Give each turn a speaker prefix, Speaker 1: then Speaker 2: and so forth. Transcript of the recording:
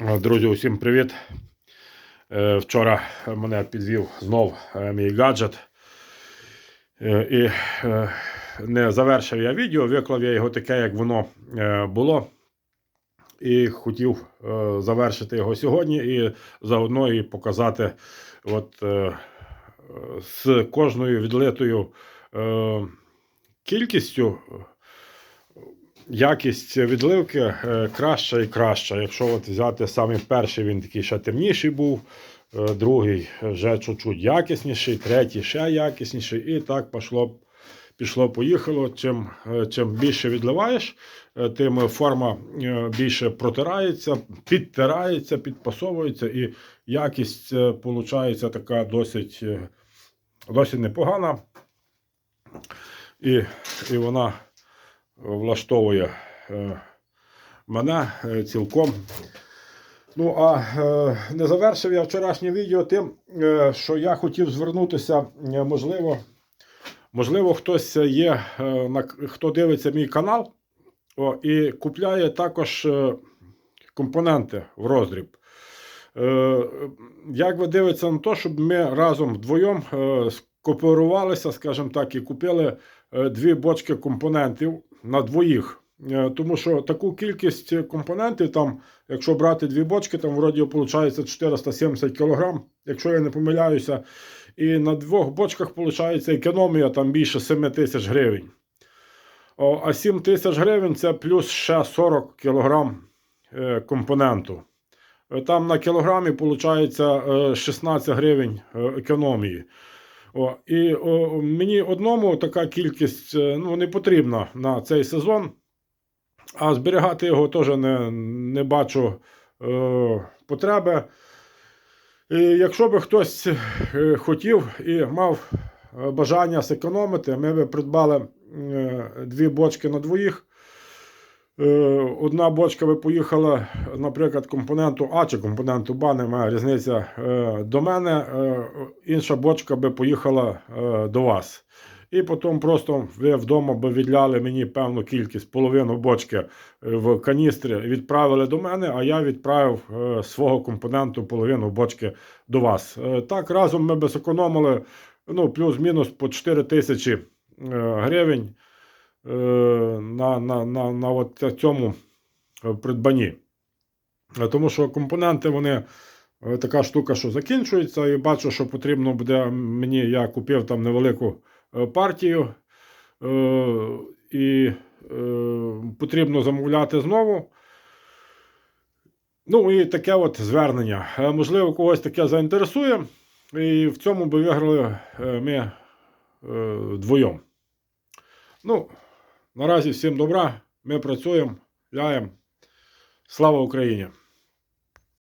Speaker 1: Е, Друзі, усім привіт. Е, Вчора мене підвів знов е, мій гаджет. І не завершив я відео, виклав я його таке, як воно було. І хотів завершити його сьогодні і заодно і показати от, з кожною відлитою кількістю якість відливки е, краща і краща. Якщо от взяти саме перший, він такий ще темніший був, е, другий вже чуть-чуть якісніший, третій ще якісніший. І так пішло, пішло поїхало. Чим, е, чим більше відливаєш, тим форма більше протирається, підтирається, підпасовується, і якість виходить така досить, досить непогана. І, і вона влаштовує е, мене е, цілком. Ну, а е, не завершив я вчорашнє відео тим, що я хотів звернутися, можливо, можливо, хтось є, хто дивиться мій канал і купляє також компоненти в роздріб. Як ви дивитеся на те, щоб ми разом вдвоєм скооперувалися, скажімо так, і купили дві бочки компонентів на двоїх. Е, Тому що таку кількість компонентів, там, якщо брати дві бочки, там вроді виходить 470 кг, якщо я не помиляюся. І на двох бочках виходить економія там більше 7 тисяч гривень. А 7 тисяч гривень це плюс ще 40 кг е, компоненту. Е, Там на кілограмі виходить е, 16 гривень економії. О, і о, мені одному така кількість е, ну, не потрібна на цей сезон, а зберігати його теж не, не бачу е, потреби. І якщо би хтось е, хотів і мав е, бажання зекономити, ми би придбали дві бочки на двоїх. Е, Одна бочка би поїхала, наприклад, компоненту А чи компоненту Б, немає різниця е, до мене, е, інша бочка би поїхала до вас. І потім просто ви вдома би відляли мені певну кількість, половину бочки в каністрі, відправили до мене, а я відправив свого компоненту половину бочки до вас. Так, разом ми би зекономили ну, плюс-мінус по 4 тисячі гривень на, на, на, на от цьому е, придбанні. Е, Тому що компоненти вони е, така штука, що закінчується, і бачу, що потрібно буде мені, я купив там невелику партію, і потрібно замовляти знову. Ну і таке от звернення. Можливо, когось таке заінтересує, і в цьому би виграли ми вдвоєм. Ну, наразі всім добра. Ми працюємо, ляємо. Слава Україні!